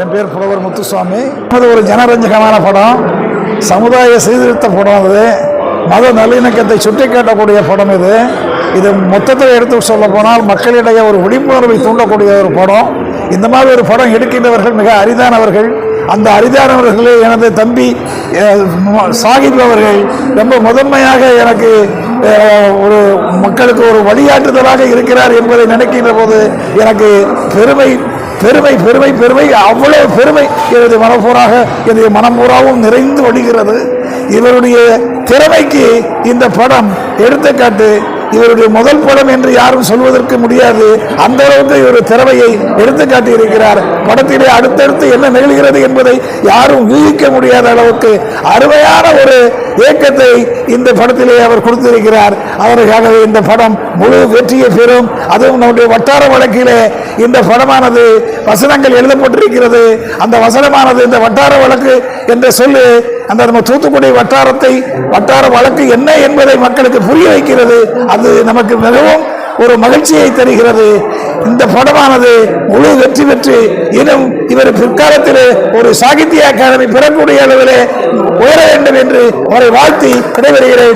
என் பேர் புலவர் முத்துசுவாமி அது ஒரு ஜனரஞ்சகமான படம். சமுதாய சீர்திருத்த படம் அது. மத நல்லிணக்கத்தை சுட்டி காட்டக்கூடிய படம் இது. இது மொத்தத்தில் எடுத்து சொல்ல போனால் மக்களிடையே ஒரு விழிப்புணர்வை தூண்டக்கூடிய ஒரு படம். இந்த மாதிரி ஒரு படம் எடுக்கின்றவர்கள் மிக அரிதானவர்கள். அந்த அரிதானவர்களே எனது தம்பி சாகிப் அவர்கள் ரொம்ப முதன்மையாக எனக்கு ஒரு மக்களுக்கு ஒரு வழிகாட்டுதலாக இருக்கிறார் என்பதை நினைக்கின்ற போது எனக்கு பெருமை பெருமை பெருமை பெருமை அவ்வளவு பெருமை. எனது மனப்பூராக எனது மனப்பூராவும் நிறைந்து ஒழிகிறது இவருடைய திறமைக்கு இந்த படம் எடுத்துக்காட்டு. இவருடைய முதல் படம் என்று யாரும் சொல்வதற்கு முடியாது. அந்த அளவுக்கு இவர் திறமையை எடுத்துக்காட்டி இருக்கிறார் படத்திலே அடுத்தடுத்து என்ன நிகழ்கிறது என்பதை யாரும் யூகிக்க முடியாத அளவுக்கு அருமையான ஒரு இயக்கத்தை இந்த படத்திலே அவர் கொடுத்திருக்கிறார். அவருக்காகவே இந்த படம் முழு வெற்றியை பெறும். அதுவும் நம்முடைய வட்டார வழக்கிலே இந்த படமானது வசனங்கள் எழுதப்பட்டிருக்கிறது. அந்த வசனமானது இந்த வட்டார வழக்கு என்ற சொல்லு அந்த நம்ம தூத்துக்குடி வட்டாரத்தை வட்டார வழக்கு என்ன என்பதை மக்களுக்கு புரிய வைக்கிறது. அது நமக்கு மிகவும் ஒரு மகிழ்ச்சியை தருகிறது. இந்த படமானது முழு வெற்றி பெற்று இன்னும் இவர் பிற்காலத்திலே ஒரு சாகித்ய அகாடமி பெறக்கூடிய அளவிலே உயர வேண்டும் என்று அவரை வாழ்த்தி விடைபெறுகிறேன்.